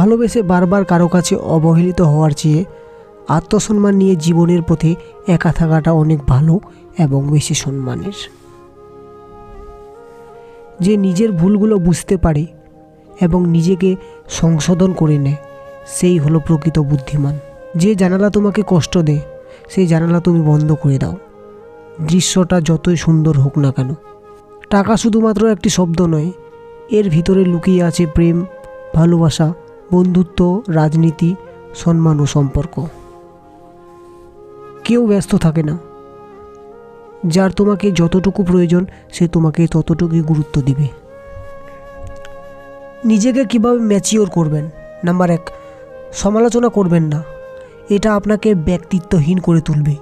ভালোবেসে বারবার কারও কাছে অবহেলিত হওয়ার চেয়ে আত্মসম্মান নিয়ে জীবনের পথে একা থাকাটা অনেক ভালো এবং বেশি সম্মানের। যে নিজের ভুলগুলো বুঝতে পারে এবং নিজেকে সংশোধন করে নেয়, সেই হলো প্রকৃত বুদ্ধিমান। যে জানালা তোমাকে কষ্ট দেয়, সেই জানালা তুমি বন্ধ করে দাও। দৃশ্যটা যতই সুন্দর হোক না কেন। টাকা শুধুমাত্র একটি শব্দ নয়, এর ভিতরে লুকিয়ে আছে প্রেম, ভালোবাসা বন্ধুত্ব, রাজনীতি, সম্মান ও সম্পর্ক। কেউ ব্যস্ত থাকে না। যার তোমাকে যতটুকু প্রয়োজন, সে তোমাকে ততটুকুই গুরুত্ব দিবে। নিজেকে কীভাবে ম্যাচিওর করবেন? নাম্বার এক, সমালোচনা করবেন না। এটা আপনাকে ব্যক্তিত্বহীন করে তুলবে।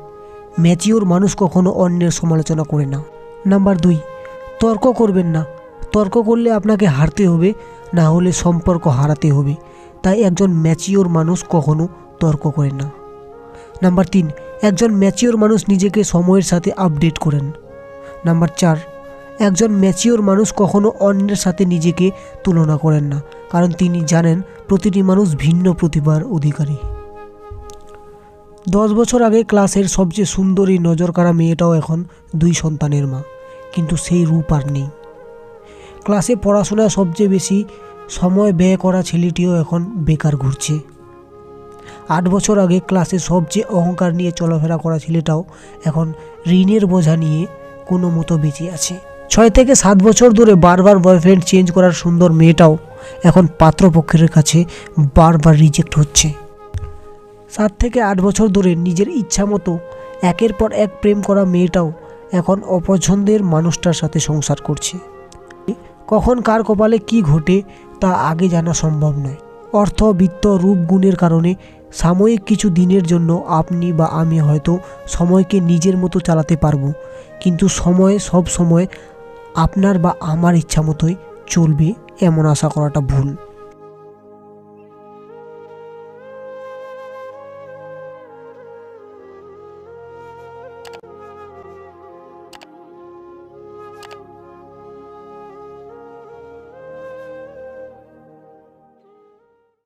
ম্যাচিওর মানুষ কখনো অন্যের সমালোচনা করে না। নাম্বার দুই, তর্ক করবেন না। তর্ক করলে আপনাকে হারতে হবে, না হলে সম্পর্ক হারাতে হবে। তাই একজন ম্যাচিওর মানুষ কখনো তর্ক করে না। নাম্বার তিন, একজন ম্যাচিওর মানুষ নিজেকে সময়ের সাথে আপডেট করেন। নাম্বার চার, একজন ম্যাচিওর মানুষ কখনো অন্যের সাথে নিজেকে তুলনা করেন না, কারণ তিনি জানেন প্রতিটি মানুষ ভিন্ন প্রতিভার অধিকারী। দশ বছর আগে ক্লাসের সবচেয়ে সুন্দরী নজর কাড়া মেয়েটাও এখন দুই সন্তানের মা, কিন্তু সেই রূপ আর নেই। ক্লাসে পড়াশোনা সবচেয়ে বেশি সময় ব্যয় করা ছেলেটিও এখন বেকার ঘুরছে। আট বছর আগে ক্লাসে সবচেয়ে অহংকার নিয়ে চলাফেরা করা ছেলেটাও এখন ঋণের বোঝা নিয়ে কোনো মতো বেঁচে আছে। ছয় থেকে সাত বছর ধরে বারবার বয়ফ্রেন্ড চেঞ্জ করার সুন্দর মেয়েটাও এখন পাত্রপক্ষের কাছে বারবার রিজেক্ট হচ্ছে। সাত থেকে আট বছর ধরে নিজের ইচ্ছা মতো একের পর এক প্রেম করা মেয়েটাও এখন অপছন্দের মানুষটার সাথে সংসার করছে। কখন কার কপালে কি ঘটে তা আগে জানা সম্ভব নয়। অর্থ, বিত্ত, রূপ, গুণের কারণে সাময়িক কিছু দিনের জন্য আপনি বা আমি হয়তো সময়কে নিজের মতো চালাতে পারব, কিন্তু সময় সব সময় আপনার বা আমার ইচ্ছা মতোই চলবে এমন আশা করাটা ভুল।